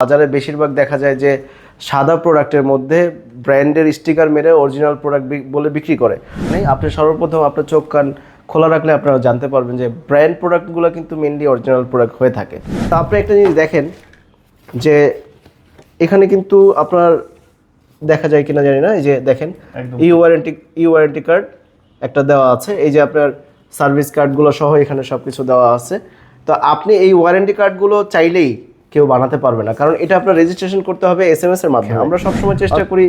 বাজারে বেশিরভাগ দেখা যায় যে সাদা প্রোডাক্টের মধ্যে ব্র্যান্ডের স্টিকার মেরে অরিজিনাল প্রোডাক্ট বলে বিক্রি করে। মানে আপনি সর্বপ্রথম আপনার চোখ কান খোলা রাখলে আপনারা জানতে পারবেন যে ব্র্যান্ড প্রোডাক্টগুলো কিন্তু মেনলি অরিজিনাল প্রোডাক্ট হয়ে থাকে। তো আপনি একটা জিনিস দেখেন যে এখানে কিন্তু আপনার দেখা যায় কিনা জানি না এই যে দেখেন e warranty e warranty card একটা দেওয়া আছে এই যে আপনার সার্ভিস কার্ডগুলো সহ এখানে সব কিছু দেওয়া আছে। তো আপনি এই ওয়ারেন্টি কার্ডগুলো চাইলেই কেউ বানাতে পারবে না। কারণ এটা আপনার রেজিস্ট্রেশন করতে হবে এস এম এস এর মাধ্যমে। আমরা সবসময় চেষ্টা করি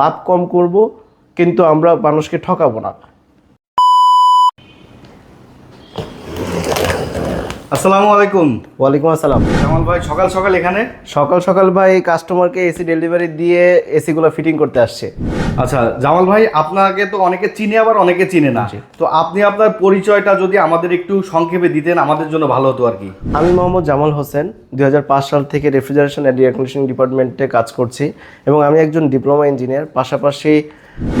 লাভ কম করব কিন্তু আমরা মানুষকে ঠকাবো না। আসসালামু আলাইকুম। ওয়ালাইকুম আসসালাম। জামাল ভাই সকাল সকাল এখানে? সকাল সকাল ভাই কাস্টমারকে এসি ডেলিভারি দিয়ে এসিগুলো ফিটিং করতে আসছে। আচ্ছা জামাল ভাই আপনাকে তো অনেকে চিনে আবার অনেকে চিনে না। তো আপনি আপনার পরিচয়টা যদি আমাদের একটু সংক্ষেপে দিতেন আমাদের জন্য ভালো হতো আর কি। আমি মোহাম্মদ জামাল হোসেন দুই হাজার পাঁচ সাল থেকে রেফ্রিজারেশন অ্যান্ড এয়ার কন্ডিশনিং ডিপার্টমেন্টে কাজ করছি এবং আমি একজন ডিপ্লোমা ইঞ্জিনিয়ার পাশাপাশি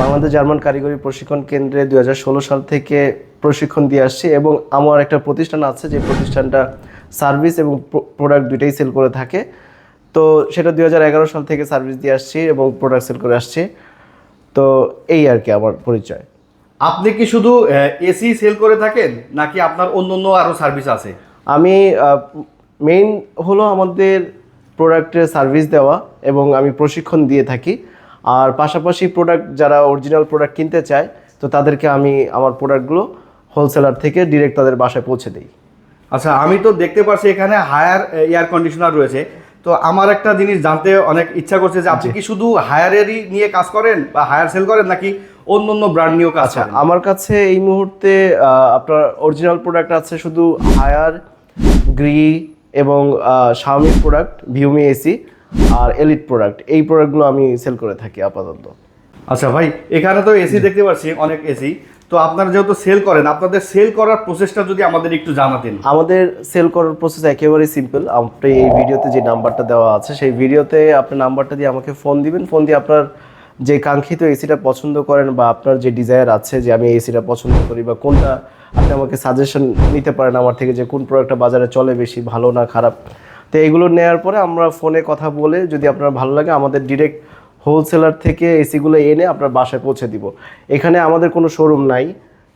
বাংলাদেশ জার্মান কারিগরি প্রশিক্ষণ কেন্দ্রে দুই হাজার ষোলো সাল থেকে প্রশিক্ষণ দিয়ে আসছি এবং আমার একটা প্রতিষ্ঠান আছে যে প্রতিষ্ঠানটা সার্ভিস এবং প্রোডাক্ট দুইটাই সেল করে থাকে। তো সেটা দুই হাজার এগারো সাল থেকে সার্ভিস দিয়ে আসছি এবং প্রোডাক্ট সেল করে আসছি। তো এই আর কি আমার পরিচয়। আপনি কি শুধু এসি সেল করে থাকেন নাকি আপনার অন্য অন্য আরও সার্ভিস আছে? আমি মেইন হলো আমাদের প্রোডাক্টের সার্ভিস দেওয়া এবং আমি প্রশিক্ষণ দিয়ে থাকি। আর পাশাপাশি প্রোডাক্ট যারা অরিজিনাল প্রোডাক্ট কিনতে চায় তো তাদেরকে আমি আমার প্রোডাক্টগুলো হোলসেলার থেকে ডিরেক্ট তাদের বাসায় পৌঁছে দিই। আচ্ছা আমি তো দেখতে পাচ্ছি এখানে হায়ার এয়ার কন্ডিশনার রয়েছে। তো আমার একটা জিনিস জানতে অনেক ইচ্ছা করছে যে আপনি কি শুধু হায়ারেরই নিয়ে কাজ করেন বা হায়ার সেল করেন নাকি অন্য অন্য ব্র্যান্ড নিয়েও কাজ আচ্ছা করেন? আমার কাছে এই মুহূর্তে আপনার অরিজিনাল প্রোডাক্ট আছে শুধু হায়ার গ্রি এবং শাওমির প্রোডাক্ট ভিউমি এসি আর এলিট প্রোডাক্ট এই প্রোডাক্টগুলো আমি সেল করে থাকি আপাতত। আচ্ছা ভাই এখানে তো এসি দেখতে পাচ্ছি অনেক এসি তো আপনারা যেহেতু সেল করেন আপনাদের সেল করার প্রসেসটা যদি আমাদের একটু জানাতেন। আমাদের সেল করার প্রসেস একেবারেই সিম্পল আপনি এই ভিডিওতে যে নাম্বারটা দেওয়া আছে সেই ভিডিওতে আপনি নাম্বারটা দিয়ে আমাকে ফোন দিবেন। ফোন দিয়ে আপনার যে কাঙ্ক্ষিত এসিটা পছন্দ করেন বা আপনার যে ডিজায়ার আছে যে আমি এসিটা পছন্দ করি বা কোনটা আপনি আমাকে সাজেশন নিতে পারেন আমার থেকে যে কোন প্রোডাক্টটা বাজারে চলে বেশি ভালো না খারাপ তো এগুলো নেওয়ার পরে আমরা ফোনে কথা বলে যদি আপনার ভালো লাগে আমাদের ডিরেক্ট হোলসেলার থেকে এসিগুলো এনে আপনার বাসায় পৌঁছে দিব। এখানে আমাদের কোনো শোরুম নাই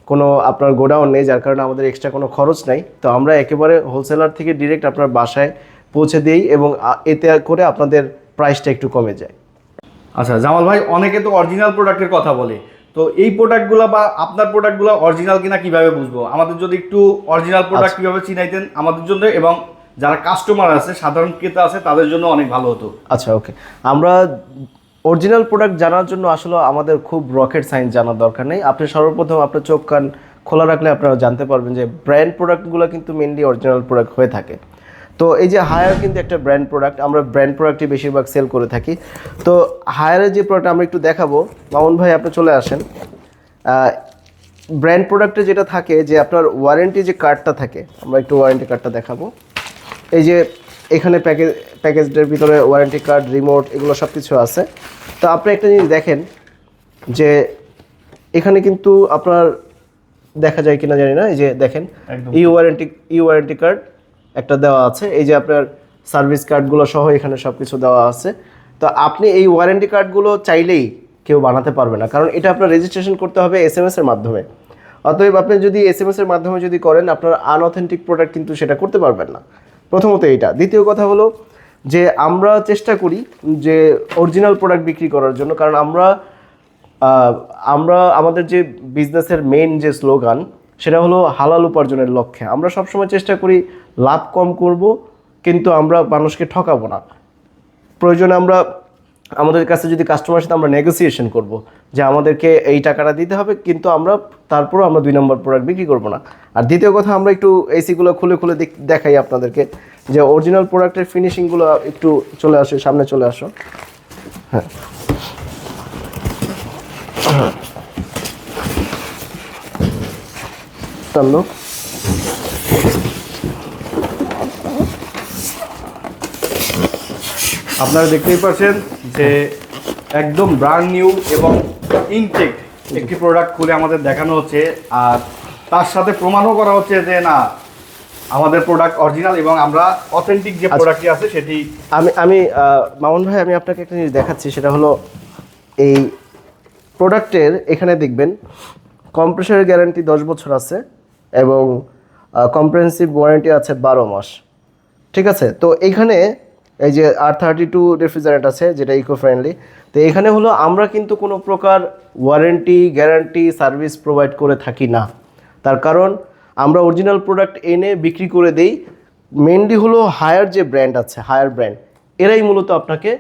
কোনো আপনার গোডাউন নেই যার কারণে আমাদের এক্সট্রা কোনো খরচ নাই। তো আমরা একেবারে হোলসেলার থেকে ডিরেক্ট আপনার বাসায় পৌঁছে দিই এবং এতে করে আপনাদের প্রাইসটা একটু কমে যায়। আচ্ছা জামাল ভাই অনেকে তো অরিজিনাল প্রোডাক্টের কথা বলে। তো এই প্রোডাক্টগুলো বা আপনার প্রোডাক্টগুলো অরিজিনাল কিনা কীভাবে বুঝব? আমাদের যদি একটু অরিজিনাল প্রোডাক্ট কীভাবে চিনাইতেন আমাদের জন্য এবং যারা কাস্টমার আছে, সাধারণ ক্রেতা আছে, তাদের জন্য অনেক ভালো হতো। আচ্ছা ওকে আমরা অরিজিনাল প্রোডাক্ট জানার জন্য আসলে আমাদের খুব রকেট সায়েন্স জানার দরকার নেই। আপনি সর্বপ্রথম আপনার চোখ, কান খোলা রাখলে আপনারা জানতে পারবেন যে ব্র্যান্ড প্রোডাক্টগুলো কিন্তু মেনলি অরিজিনাল প্রোডাক্ট হয়ে থাকে। তো এই যে হায়ার কিন্তু একটা ব্র্যান্ড প্রোডাক্ট আমরা ব্র্যান্ড প্রোডাক্টই বেশিরভাগ সেল করে থাকি। তো হায়ারের যে প্রোডাক্ট আমরা একটু দেখাবো, মামুন ভাই, আপনি চলে আসেন। ব্র্যান্ড প্রোডাক্টে যেটা থাকে, যে আপনার ওয়ারেন্টি যে কার্ডটা থাকে, আমরা একটু ওয়ারেন্টি কার্ডটা দেখাবো। এই যে এখানে প্যাকেজ প্যাকেজটার ভিতরে ওয়ারেন্টি কার্ড রিমোট এগুলো সব কিছু আছে। তো আপনি একটা জিনিস দেখেন যে এখানে কিন্তু আপনার দেখা যায় কিনা জানি না এই যে দেখেন e warranty e warranty card একটা দেওয়া আছে এই যে আপনার সার্ভিস কার্ডগুলো সহ এখানে সব কিছু দেওয়া আছে। তো আপনি এই ওয়ারেন্টি কার্ডগুলো চাইলেই কেউ বানাতে পারবে না কারণ এটা আপনার রেজিস্ট্রেশন করতে হবে এস এম এস এর মাধ্যমে। অতএব আপনি যদি এস এম এস এর মাধ্যমে যদি করেন আপনার আনঅথেন্টিক প্রোডাক্ট কিন্তু সেটা করতে পারবেন না। প্রথমত এটা দ্বিতীয় কথা হলো যে আমরা চেষ্টা করি যে অরিজিনাল প্রোডাক্ট বিক্রি করার জন্য, কারণ আমরা আমরা আমাদের যে বিজনেসের মেন যে স্লোগান সেটা হলো হালাল উপার্জনের লক্ষ্যে। আমরা সবসময় চেষ্টা করি লাভ কম করব, কিন্তু আমরা মানুষকে ঠকাবো না। প্রয়োজনে আমরা আমাদের কাছে যদি কাস্টমার সাথে আমরা নেগোসিয়েশন করব যে আমাদেরকে এই টাকাটা দিতে হবে, কিন্তু আমরা তারপরও আমরা দুই নম্বর প্রোডাক্ট বিক্রি করব না। আর দ্বিতীয় কথা, আমরা একটু এসিগুলো খুলে খুলে দেখ- দেখাই আপনাদেরকে যে অরিজিনাল প্রোডাক্টের ফিনিশিংগুলো একটু চলে আসো, সামনে চলে আসো। হ্যাঁ। টানলো আপনারা দেখতেই পাচ্ছেন যে একদম ব্র্যান্ড নিউ এবং ইনটেক একটি প্রোডাক্ট খুলে আমাদের দেখানো হচ্ছে। আর তার সাথে প্রমাণও করা হচ্ছে যে না আমাদের প্রোডাক্ট অরিজিনাল এবং আমরা অথেন্টিক যে প্রোডাক্টটি আছে সেটি আমি আমি মামুন ভাই আমি আপনাকে একটা জিনিস দেখাচ্ছি সেটা হলো এই প্রোডাক্টের এখানে দেখবেন কম্প্রেসারের গ্যারান্টি দশ বছর আছে এবং কম্প্রেহেন্সিভ ওয়ারেন্টি আছে বারো মাস। ঠিক আছে? তো এইখানে এই যে আর থার্টি টু রেফ্রিজারেট আছে, যেটা ইকো ফ্রেন্ডলি তো এখানে হলো আমরা কিন্তু কোনো প্রকার ওয়ারেন্টি গ্যারান্টি সার্ভিস প্রোভাইড করে থাকি না। তার কারণ আমরা অরিজিনাল প্রোডাক্ট এনে বিক্রি করে দেই মেনলি হলো হায়ার যে ব্র্যান্ড আছে হায়ার ব্র্যান্ড এরাই মূলত আপনাকে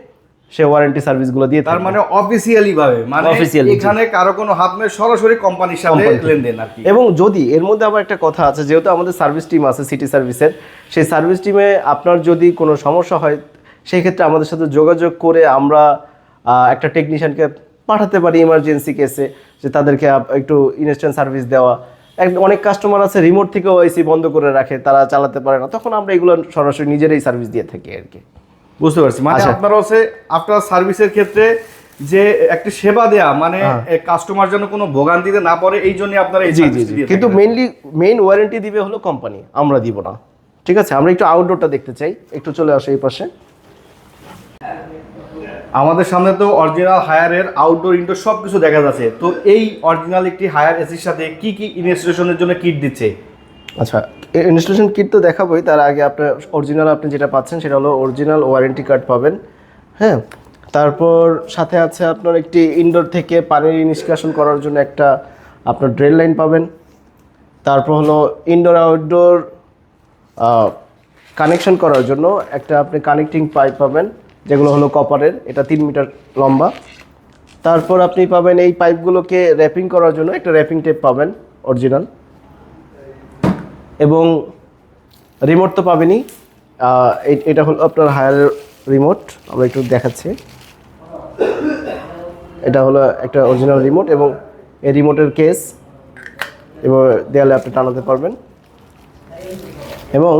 সে ওয়ারেন্টি সার্ভিসগুলো দিয়ে তার মানে অফিসিয়ালি ভাবে মানে জি। এখানে কারও কোনো হাত নেই সরাসরি কোম্পানির সাথে লেনদেন আর কি। এবং যদি এর মধ্যে আবার একটা কথা আছে যেহেতু আমাদের সার্ভিস টিম আছে সিটি সার্ভিসের সেই সার্ভিস টিমে আপনার যদি কোনো সমস্যা হয় সেই ক্ষেত্রে আমাদের সাথে যোগাযোগ করে আমরা একটা টেকনিশিয়ানকে পাঠাতে পারি ইমার্জেন্সি কেসে যে তাদেরকে একটু ইনস্ট্যান্ট সার্ভিস দেওয়া। অনেক কাস্টমার আছে রিমোট থেকেও এসি বন্ধ করে রাখে তারা চালাতে পারে না তখন আমরা এগুলো সরাসরি নিজেরাই সার্ভিস দিয়ে থাকি আর কি। বুঝতে পারছি। মানে আচ্ছা। আপনারা হচ্ছে আপনার সার্ভিসের ক্ষেত্রে যে একটা সেবা দেয়া মানে হ্যাঁ। কাস্টমার যেন কোনো ভোগান্তিতে না পড়ে এই জন্য আপনারা জি জি কিন্তু মেইনলি মেইন ওয়ারেন্টি দিবে হলো কোম্পানি আমরা দিব না। ঠিক আছে? আমরা একটু আউটডোরটা দেখতে চাই। একটু চলে আসো এই পাশে। আমাদের সামনে তো অরিজিনাল হায়ারের আউটডোর ইনডোর সব কিছু দেখা যাচ্ছে। তো এই অরিজিনাল একটি হায়ার এসির সাথে কি কি ইনস্টলেশনের জন্য কিট দিচ্ছে? আচ্ছা ইনস্টলেশন কিট তো দেখাবোই, তার আগে আপনার অরিজিনাল আপনি যেটা পাচ্ছেন সেটা হলো অরিজিনাল ওয়ারেন্টি কার্ড পাবেন হ্যাঁ? তারপর সাথে আছে আপনার একটি ইনডোর থেকে পানি নিষ্কাশন করার জন্য একটা আপনার ড্রেন লাইন পাবেন, তারপর হলো ইনডোর আউটডোর কানেকশন করার জন্য একটা আপনি কানেক্টিং পাইপ পাবেন, যেগুলো হলো কপারের এটা তিন মিটার লম্বা। তারপর আপনি পাবেন এই পাইপগুলোকে র্যাপিং করার জন্য একটা র্যাপিং টেপ পাবেন অরিজিনাল এবং রিমোট তো পাবেনই আহ, এটা হলো আপনার হায়ার রিমোট আমরা একটু দেখাচ্ছি। এটা হলো একটা অরিজিনাল রিমোট এবং এই রিমোটের কেস এবং দেয়ালে আপনি টানাতে পারবেন। এবং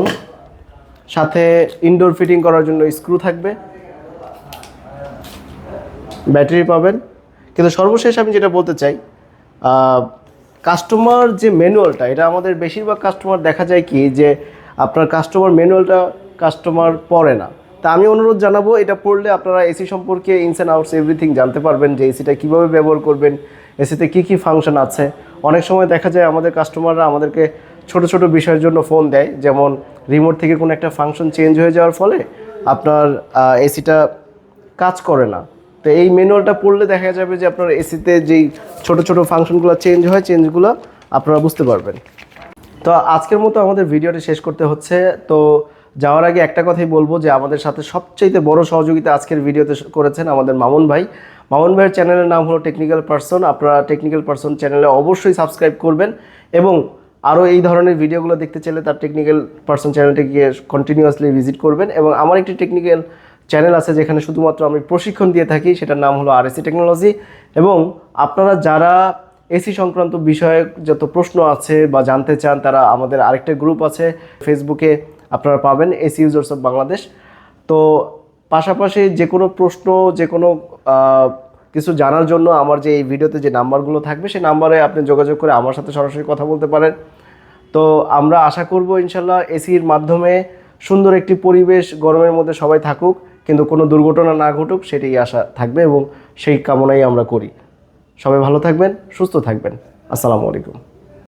সাথে ইনডোর ফিটিং করার জন্য স্ক্রু থাকবে। ব্যাটারি পাবেন। কিন্তু সর্বশেষ আমি যেটা বলতে চাই কাস্টমার যে ম্যানুয়ালটা এটা আমাদের বেশিরভাগ কাস্টমার দেখা যায় কি যে আপনার কাস্টমার ম্যানুয়ালটা কাস্টমার পড়ে না। তা আমি অনুরোধ জানাব, এটা পড়লে আপনারা এসি সম্পর্কে ইনস অ্যান্ড আউটস এভরিথিং জানতে পারবেন যে এসিটা কীভাবে ব্যবহার করবেন এসিতে কী কী ফাংশন আছে। অনেক সময় দেখা যায় আমাদের কাস্টমাররা আমাদেরকে ছোট ছোট বিষয়ের জন্য ফোন দেয়, যেমন রিমোট থেকে কোনো একটা ফাংশন চেঞ্জ হয়ে যাওয়ার ফলে আপনার এসিটা কাজ করে না। তো এই ম্যানুয়ালটা পড়লে দেখা যাবে যে আপনার এসিতে যেই ছোট ছোট ফাংশনগুলো চেঞ্জ হয়, চেঞ্জগুলো আপনারা বুঝতে পারবেন। তো আজকের মতো আমাদের ভিডিওটি শেষ করতে হচ্ছে। তো যাওয়ার আগে একটা কথাই বলব যে আমাদের সাথে সবচাইতে বড় সহযোগিতা আজকের ভিডিওতে করেছেন আমাদের মামুন ভাই। মামুন ভাইয়ের চ্যানেলের নাম হলো টেকনিক্যাল পার্সন আপনারা টেকনিক্যাল পার্সন চ্যানেলে অবশ্যই সাবস্ক্রাইব করবেন এবং আরও এই ধরনের ভিডিওগুলো দেখতে চাইলে তার টেকনিক্যাল পার্সন গিয়ে কন্টিনিউয়াসলি ভিজিট করবেন এবং আমার একটি টেকনিক্যাল চ্যানেল আছে যেখানে শুধুমাত্র আমি প্রশিক্ষণ দিয়ে থাকি, সেটার নাম হলো আরএসি টেকনোলজি এবং আপনারা যারা এসি সংক্রান্ত বিষয়ে যত প্রশ্ন আছে বা জানতে চান, তারা আমাদের আরেকটা গ্রুপ আছে ফেসবুকে আপনারা পাবেন এসি ইউজার্স অফ বাংলাদেশ তো পাশাপাশি যে কোনো প্রশ্ন, যে কোনো কিছু জানার জন্য আমার যে এই ভিডিওতে যে নাম্বারগুলো থাকবে, সেই নাম্বারে আপনি যোগাযোগ করে আমার সাথে সরাসরি কথা বলতে পারেন। তো আমরা আশা করব ইনশাল্লাহ এসির মাধ্যমে সুন্দর একটি পরিবেশ গরমের মধ্যে সবাই থাকুক। কিন্তু কোনো দুর্ঘটনা না ঘটুক, সেটাই আশা থাকবে এবং সেই কামনাই আমরা করি। সবাই ভালো থাকবেন, সুস্থ থাকবেন। আসসালামু আলাইকুম।